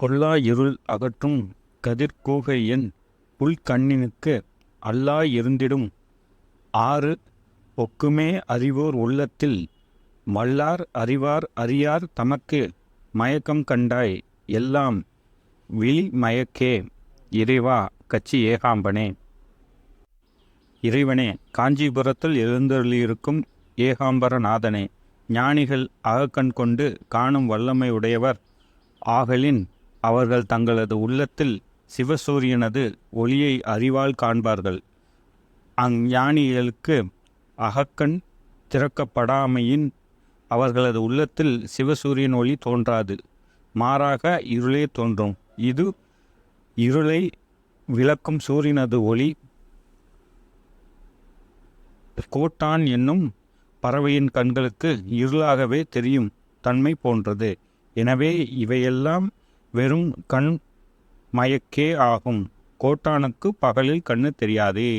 கொல்லா இருள் அகற்றும் கதிர்கூகையன் புல்கண்ணினுக்கு அல்லா இருந்திடும். ஆறு ஒக்குமே அறிவோர் உள்ளத்தில் மல்லார் அறிவார் அறியார் தமக்கு மயக்கம் கண்டாய். எல்லாம் விழி மயக்கே. இறைவா கச்சி ஏகாம்பனே. இறைவனே காஞ்சிபுரத்தில் எழுந்தருளியிருக்கும் ஏகாம்பரநாதனே ஞானிகள் அகக்கண் கொண்டு காணும் வல்லமை உடையவர் ஆகலின் அவர்கள் தங்களது உள்ளத்தில் சிவசூரியனது ஒளியை அறிவால் காண்பார்கள். அஞ்ஞானிகளுக்கு அகக்கண் திறக்கப்படாமையின் அவர்களது உள்ளத்தில் சிவசூரியன் ஒளி தோன்றாது. மாறாக இருளே தோன்றும். இது இருளை விளக்கும் சூரியனது ஒளி. கோட்டான் என்னும் பறவையின் கண்களுக்கு இருளாகவே தெரியும் தன்மை போன்றது. எனவே இவையெல்லாம் வெறும் கண் மயக்கே ஆகும். கோட்டானுக்கு பகலில் கண்ணு தெரியாதே.